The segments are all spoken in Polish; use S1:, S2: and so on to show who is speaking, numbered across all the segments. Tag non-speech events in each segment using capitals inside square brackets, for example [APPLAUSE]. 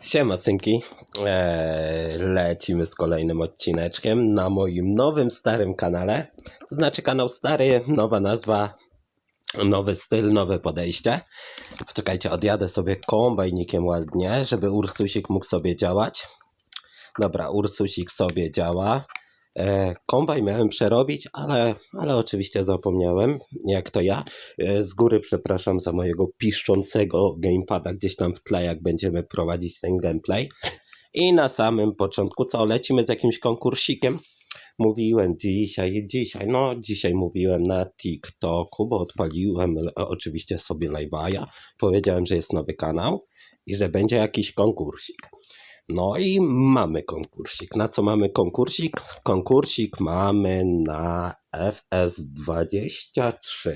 S1: Siema synki, eee, lecimy z kolejnym odcineczkiem na moim nowym, starym kanale. To znaczy kanał stary, nowa nazwa, nowy styl, nowe podejście. Poczekajcie, odjadę sobie kombajnikiem ładnie, żeby Ursusik mógł sobie działać. Dobra, Ursusik sobie działa. E, kombaj miałem przerobić, ale, ale oczywiście zapomniałem, jak to ja. E, z góry przepraszam za mojego piszczącego gamepada gdzieś tam w tle, jak będziemy prowadzić ten gameplay. I na samym początku, co, lecimy z jakimś konkursikiem? Mówiłem dzisiaj, dzisiaj, no dzisiaj mówiłem na TikToku, bo odpaliłem oczywiście sobie live'a. Powiedziałem, że jest nowy kanał i że będzie jakiś konkursik. No i mamy konkursik. Na co mamy konkursik? Konkursik mamy na FS23.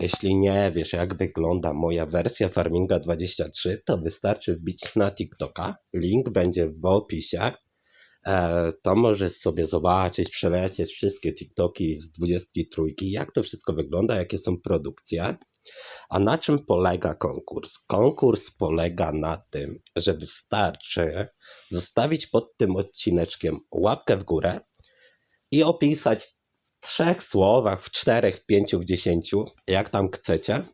S1: Jeśli nie wiesz, jak wygląda moja wersja Farminga 23, to wystarczy wbić na TikToka. Link będzie w opisie. E, to możesz sobie zobaczyć, przelecieć wszystkie TikToki z 23, jak to wszystko wygląda, jakie są produkcje. A na czym polega konkurs? Konkurs polega na tym, że wystarczy zostawić pod tym odcineczkiem łapkę w górę i opisać w trzech słowach, w czterech, w pięciu, w dziesięciu, jak tam chcecie,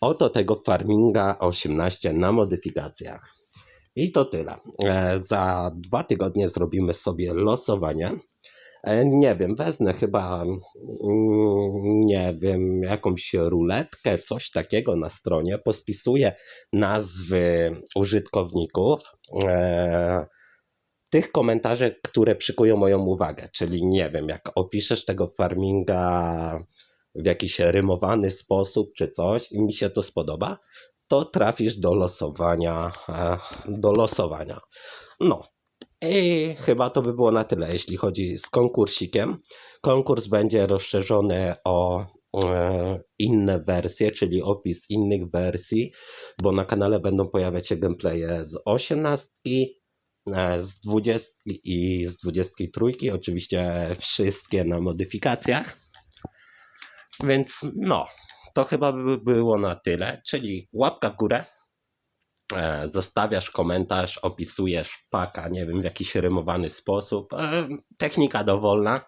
S1: oto tego farminga 18 na modyfikacjach. I to tyle. E, Za dwa tygodnie zrobimy sobie losowanie. E, Nie wiem, wezmę chyba, mm, nie wiem, jakąś ruletkę, coś takiego na stronie. Pospisuję nazwy użytkowników. E, tych komentarzy, które przykują moją uwagę. Czyli nie wiem, jak opiszesz tego farminga w jakiś rymowany sposób czy coś i mi się to spodoba, to trafisz do losowania. e, Do losowania. No. I chyba to by było na tyle, jeśli chodzi z konkursikiem. Konkurs będzie rozszerzony o e, inne wersje, czyli opis innych wersji, bo na kanale będą pojawiać się gameplaye z 18, e, z 20 i z 23. Oczywiście wszystkie na modyfikacjach. Więc no, to chyba by było na tyle, czyli łapka w górę. E, Zostawiasz komentarz, opisujesz paka, nie wiem, w jakiś rymowany sposób. E, Technika dowolna.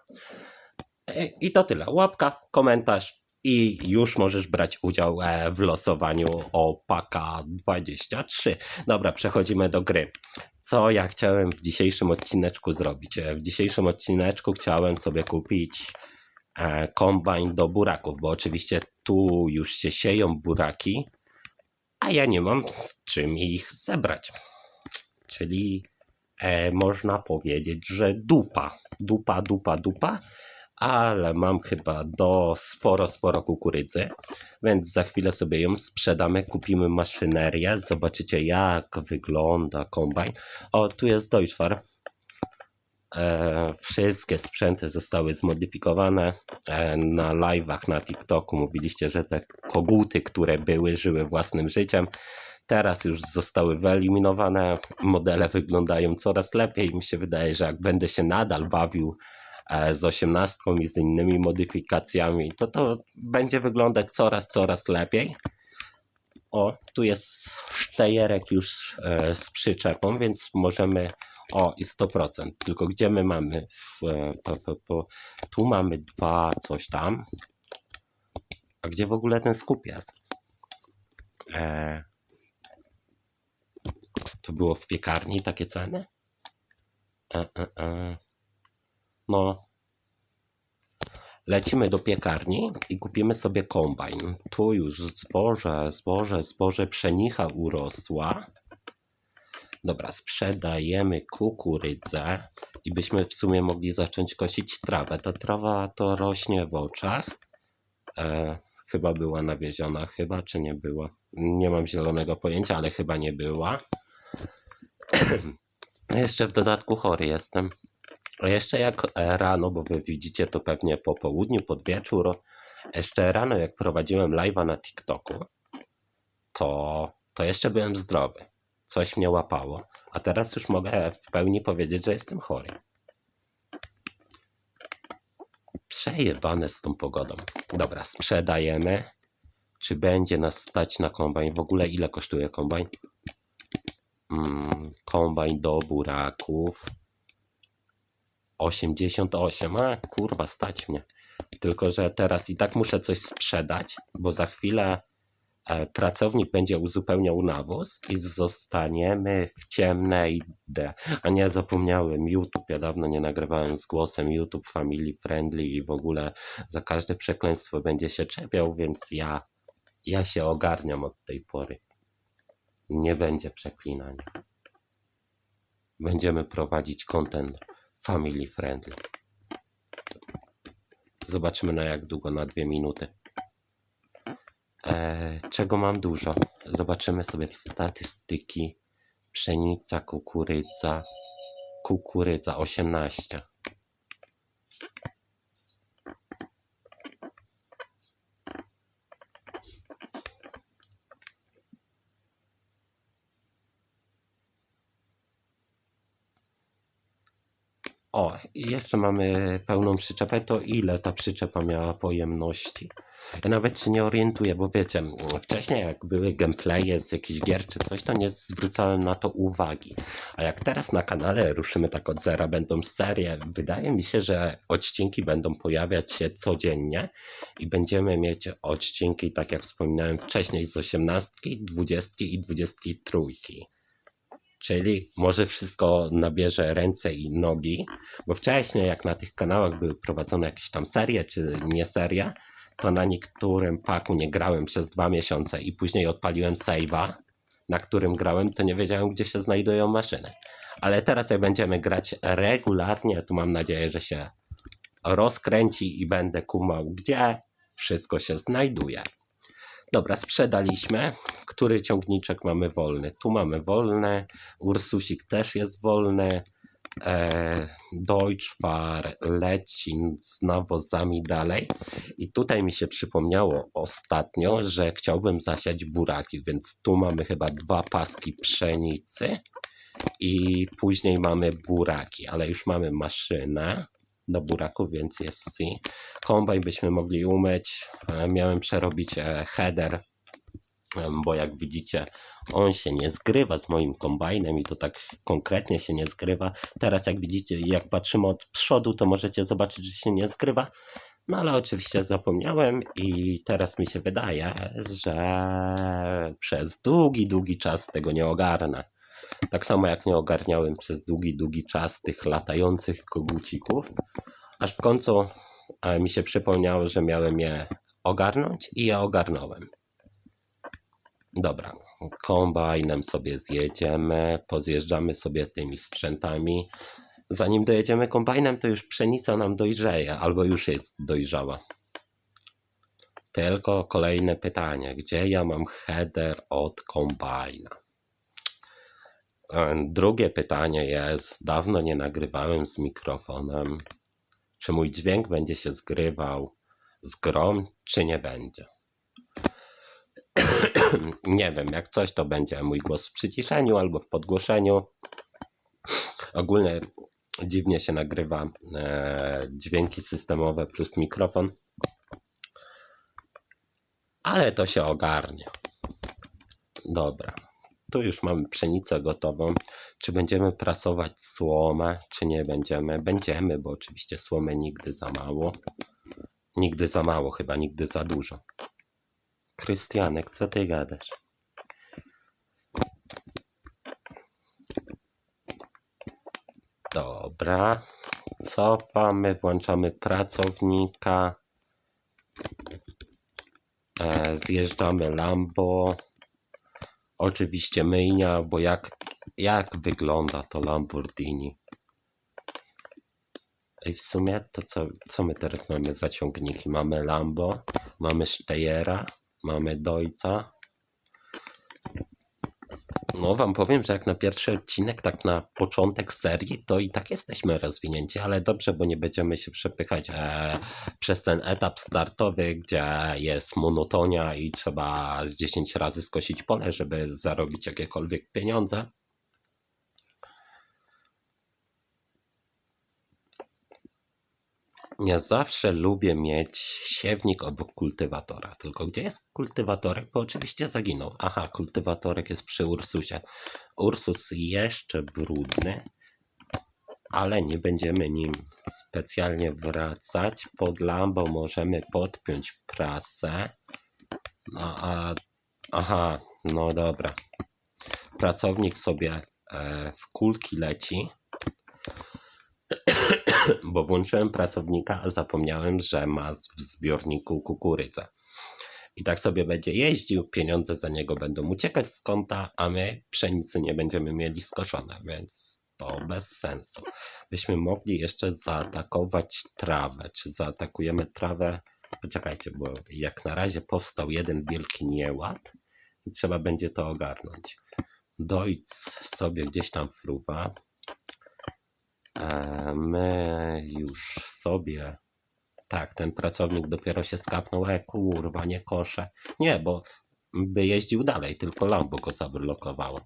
S1: E, I to tyle. Łapka, komentarz i już możesz brać udział w losowaniu o paka 23. Dobra, przechodzimy do gry. Co ja chciałem w dzisiejszym odcineczku zrobić? W dzisiejszym odcineczku chciałem sobie kupić kombajn do buraków, bo oczywiście tu już się sieją buraki, a ja nie mam z czym ich zebrać. Czyli e, można powiedzieć, że dupa, dupa, dupa, dupa, ale mam chyba do sporo, sporo kukurydzy, więc za chwilę sobie ją sprzedamy, kupimy maszynerię, zobaczycie jak wygląda kombajn. O, tu jest Deutschfar. E, wszystkie sprzęty zostały zmodyfikowane. E, na live'ach na TikToku mówiliście, że te koguty, które były, żyły własnym życiem. Teraz już zostały wyeliminowane. Modele wyglądają coraz lepiej. Mi się wydaje, że jak będę się nadal bawił e, z osiemnastką i z innymi modyfikacjami, to to będzie wyglądać coraz, coraz lepiej. O, tu jest sztejerek już z przyczepą, więc możemy o, i 100%. Tylko gdzie my mamy? W, e, po, po, po, tu mamy dwa coś tam. A gdzie w ogóle ten skup jest? E, to było w piekarni takie ceny? E, e, e. No. Lecimy do piekarni i kupimy sobie kombajn. Tu już zboże, zboże, zboże pszenicha urosła. Dobra, sprzedajemy kukurydzę i byśmy w sumie mogli zacząć kosić trawę. Ta trawa to rośnie w oczach. E, chyba była nawieziona, chyba czy nie była? Nie mam zielonego pojęcia, ale chyba nie była. [CLEARS THROAT] Jeszcze w dodatku chory jestem. A jeszcze jak e, rano, bo wy widzicie to pewnie po południu, pod wieczór, jeszcze rano jak prowadziłem live'a na TikToku, to, to jeszcze byłem zdrowy. Coś mnie łapało. A teraz już mogę w pełni powiedzieć, że jestem chory. Przejebane z tą pogodą. Dobra, sprzedajemy. Czy będzie nas stać na kombajn? W ogóle ile kosztuje kombajn? kombajn do buraków. 88, a kurwa, stać mnie. Tylko, że teraz i tak muszę coś sprzedać, bo za chwilę pracownik będzie uzupełniał nawóz i zostaniemy w ciemnej D. A nie, zapomniałem, YouTube, ja dawno nie nagrywałem z głosem, YouTube family friendly i w ogóle za każde przekleństwo będzie się czepiał, więc ja, ja się ogarniam od tej pory. Nie będzie przeklinania. Będziemy prowadzić content family friendly. Zobaczymy na jak długo, na dwie minuty. E, czego mam dużo? Zobaczymy sobie w statystyki. Pszenica, kukurydza. Kukurydza 18. O, i jeszcze mamy pełną przyczepę. To ile ta przyczepa miała pojemności? Ja nawet się nie orientuję, bo wiecie, wcześniej jak były gameplaye z jakichś gier czy coś, to nie zwracałem na to uwagi. A jak teraz na kanale ruszymy tak od zera, będą serie, wydaje mi się, że odcinki będą pojawiać się codziennie i będziemy mieć odcinki, tak jak wspominałem wcześniej, z 18, 20 i 23. Czyli może wszystko nabierze ręce i nogi, bo wcześniej jak na tych kanałach były prowadzone jakieś tam serie czy nie serie, to na niektórym paku nie grałem przez dwa miesiące i później odpaliłem save'a, na którym grałem, to nie wiedziałem gdzie się znajdują maszyny. Ale teraz jak będziemy grać regularnie, to mam nadzieję, że się rozkręci i będę kumał gdzie wszystko się znajduje. Dobra, sprzedaliśmy. Który ciągniczek mamy wolny? Tu mamy wolny. Ursusik też jest wolny. E, Deutschfar leci z nawozami dalej. I tutaj mi się przypomniało ostatnio, że chciałbym zasiać buraki, więc tu mamy chyba dwa paski pszenicy i później mamy buraki, ale już mamy maszynę do buraków, więc jest C. Kombajn byśmy mogli umyć. E, Miałem przerobić e, header, bo jak widzicie, on się nie zgrywa z moim kombajnem i to tak konkretnie się nie zgrywa. Teraz jak widzicie, jak patrzymy od przodu, to możecie zobaczyć, że się nie zgrywa. No ale oczywiście zapomniałem i teraz mi się wydaje, że przez długi, długi czas tego nie ogarnę. Tak samo jak nie ogarniałem przez długi, długi czas tych latających kogucików, aż w końcu e, mi się przypomniało, że miałem je ogarnąć i je ogarnąłem. Dobra, kombajnem sobie zjedziemy, pozjeżdżamy sobie tymi sprzętami. Zanim dojedziemy kombajnem, to już pszenica nam dojrzeje, albo już jest dojrzała. Tylko kolejne pytanie, gdzie ja mam header od kombajna? E, Drugie pytanie jest, dawno nie nagrywałem z mikrofonem. Czy mój dźwięk będzie się zgrywał z grom, czy nie będzie? [CLEARS THROAT] nie wiem, jak coś to będzie mój głos w przyciszeniu albo w podgłoszeniu. Ogólnie dziwnie się nagrywa e, dźwięki systemowe plus mikrofon. Ale to się ogarnie. Dobra. Tu już mamy pszenicę gotową. Czy będziemy prasować słomę, czy nie będziemy? Będziemy, bo oczywiście słomy nigdy za mało. Nigdy za mało, chyba nigdy za dużo. Krystianek, co ty gadasz? Dobra. Cofamy, włączamy pracownika. E, zjeżdżamy Lambo. Oczywiście myjnia, bo jak, jak wygląda to Lamborghini? I w sumie to co, co my teraz mamy za ciągniki? Mamy Lambo, mamy Steyera, mamy Dojca. No wam powiem, że jak na pierwszy odcinek, tak na początek serii, to i tak jesteśmy rozwinięci, ale dobrze, bo nie będziemy się przepychać e, przez ten etap startowy, gdzie jest monotonia i trzeba z 10 razy skosić pole, żeby zarobić jakiekolwiek pieniądze. Ja zawsze lubię mieć siewnik obok kultywatora. Tylko gdzie jest kultywatorek? Bo oczywiście zaginął. Aha, kultywatorek jest przy Ursusie. Ursus jeszcze brudny, ale nie będziemy nim specjalnie wracać. Pod lambą możemy podpiąć prasę. No a. Aha, no dobra. Pracownik sobie e, w kulki leci bo włączyłem pracownika, a zapomniałem, że ma w zbiorniku kukurydzę. I tak sobie będzie jeździł, pieniądze za niego będą uciekać z konta, a my pszenicy nie będziemy mieli skoszone, więc to bez sensu. Byśmy mogli jeszcze zaatakować trawę. Czy zaatakujemy trawę? Poczekajcie, bo jak na razie powstał jeden wielki nieład i trzeba będzie to ogarnąć. Dojc sobie gdzieś tam fruwa, My już sobie. Tak, ten pracownik dopiero się skapnął. E, kurwa, nie kosze. Nie, bo by jeździł dalej, tylko Lambo go zablokowało.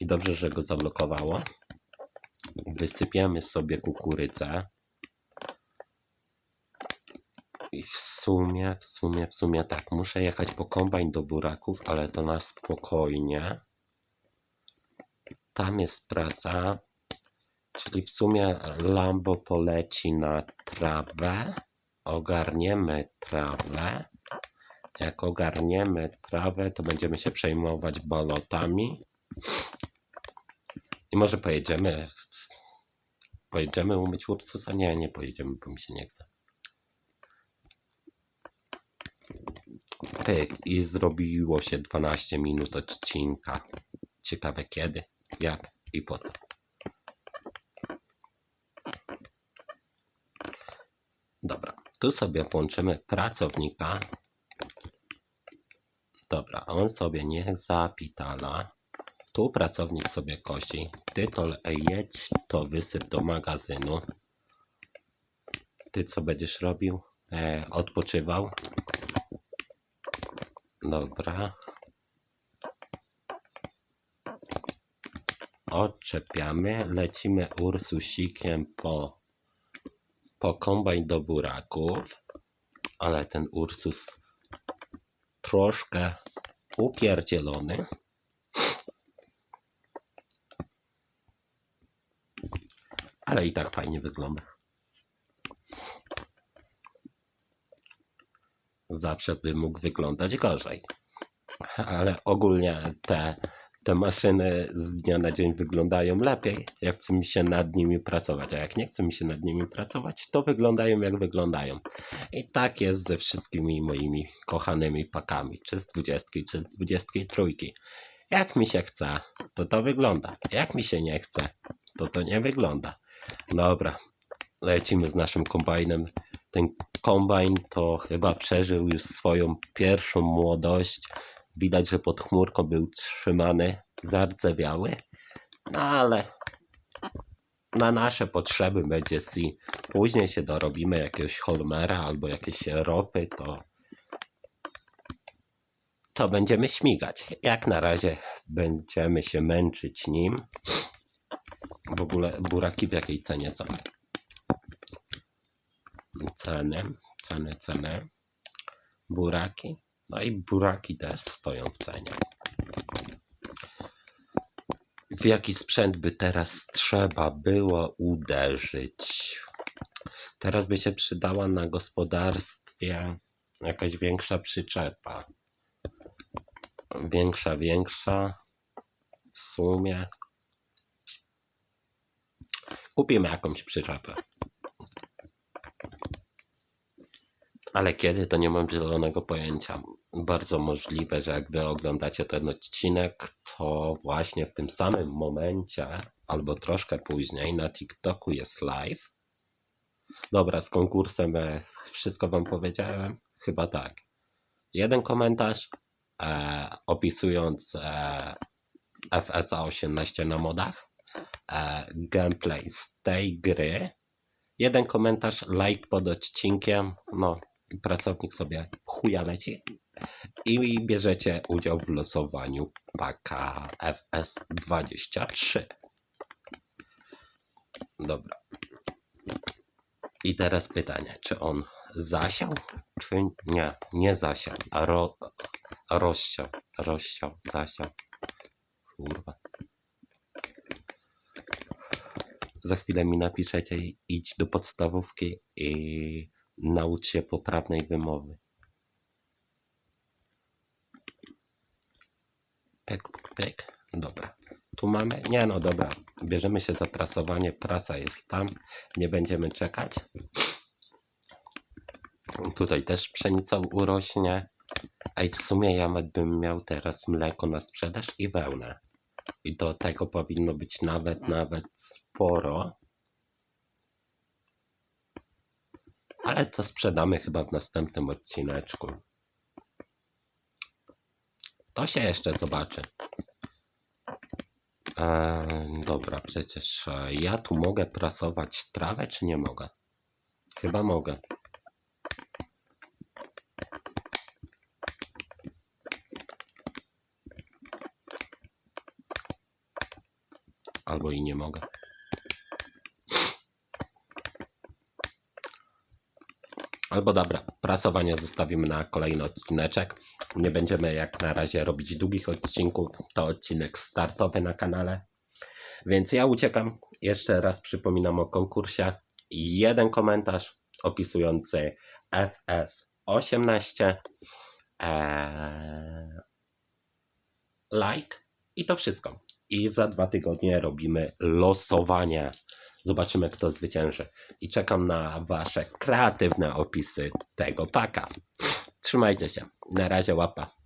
S1: I dobrze, że go zablokowało. Wysypiemy sobie kukurydzę. I w sumie, w sumie, w sumie tak. Muszę jechać po kombajn do buraków, ale to na spokojnie. Tam jest prasa. Czyli w sumie Lambo poleci na trawę. Ogarniemy trawę. Jak ogarniemy trawę, to będziemy się przejmować bolotami. I może pojedziemy. Pojedziemy umyć Ursusa? Nie, nie pojedziemy, bo mi się nie chce. Pyk, i zrobiło się 12 minut odcinka. Ciekawe kiedy, jak i po co. Dobra, tu sobie włączymy pracownika. Dobra, on sobie niech zapitala. Tu pracownik sobie kosi. Ty to jedź, to wysyp do magazynu. Ty co będziesz robił? E, odpoczywał. Dobra. Odczepiamy, lecimy Ursusikiem po po kombajn do buraków, ale ten Ursus troszkę upierdzielony. Ale i tak fajnie wygląda. Zawsze by mógł wyglądać gorzej. Ale ogólnie te, te maszyny z dnia na dzień wyglądają lepiej, jak chce mi się nad nimi pracować. A jak nie chce mi się nad nimi pracować, to wyglądają jak wyglądają. I tak jest ze wszystkimi moimi kochanymi pakami, czy z 20, czy z 23. Jak mi się chce, to to wygląda. Jak mi się nie chce, to to nie wygląda. Dobra, lecimy z naszym kombajnem. Ten kombajn to chyba przeżył już swoją pierwszą młodość. Widać, że pod chmurką był trzymany, zardzewiały. No ale na nasze potrzeby będzie si. Później się dorobimy jakiegoś Holmera albo jakieś ropy, to to będziemy śmigać. Jak na razie będziemy się męczyć nim. W ogóle buraki w jakiej cenie są? Ceny, ceny, ceny. Buraki. No i buraki też stoją w cenie. W jaki sprzęt by teraz trzeba było uderzyć? Teraz by się przydała na gospodarstwie jakaś większa przyczepa. Większa, większa. W sumie. Kupimy jakąś przyczepę. Ale kiedy to nie mam zielonego pojęcia. Bardzo możliwe, że jak wy oglądacie ten odcinek, to właśnie w tym samym momencie, albo troszkę później, na TikToku jest live. Dobra, z konkursem e, wszystko wam powiedziałem? Chyba tak. Jeden komentarz e, opisując e, FSA 18 na modach, e, gameplay z tej gry. Jeden komentarz, like pod odcinkiem, no pracownik sobie chuja leci i bierzecie udział w losowaniu paka FS23. Dobra. I teraz pytanie, czy on zasiał, czy nie? Nie zasiał, a ro, rozsiał, rozsiał, zasiał. Kurwa. Za chwilę mi napiszecie idź do podstawówki i naucz się poprawnej wymowy. Pyk. Dobra. Tu mamy? Nie no, dobra. Bierzemy się za prasowanie. Prasa jest tam. Nie będziemy czekać. Tutaj też pszenica urośnie. A i w sumie ja bym miał teraz mleko na sprzedaż i wełnę. I do tego powinno być nawet, nawet sporo. Ale to sprzedamy chyba w następnym odcineczku. To się jeszcze zobaczy. Eee, dobra, przecież e, ja tu mogę prasować trawę, czy nie mogę? Chyba mogę. Albo i nie mogę. Albo dobra, prasowanie zostawimy na kolejny odcineczek. Nie będziemy jak na razie robić długich odcinków. To odcinek startowy na kanale. Więc ja uciekam. Jeszcze raz przypominam o konkursie. Jeden komentarz opisujący FS18. Eee, like i to wszystko. I za dwa tygodnie robimy losowanie. Zobaczymy, kto zwycięży. I czekam na Wasze kreatywne opisy tego paka. Trzymajcie się. Na razie łapa.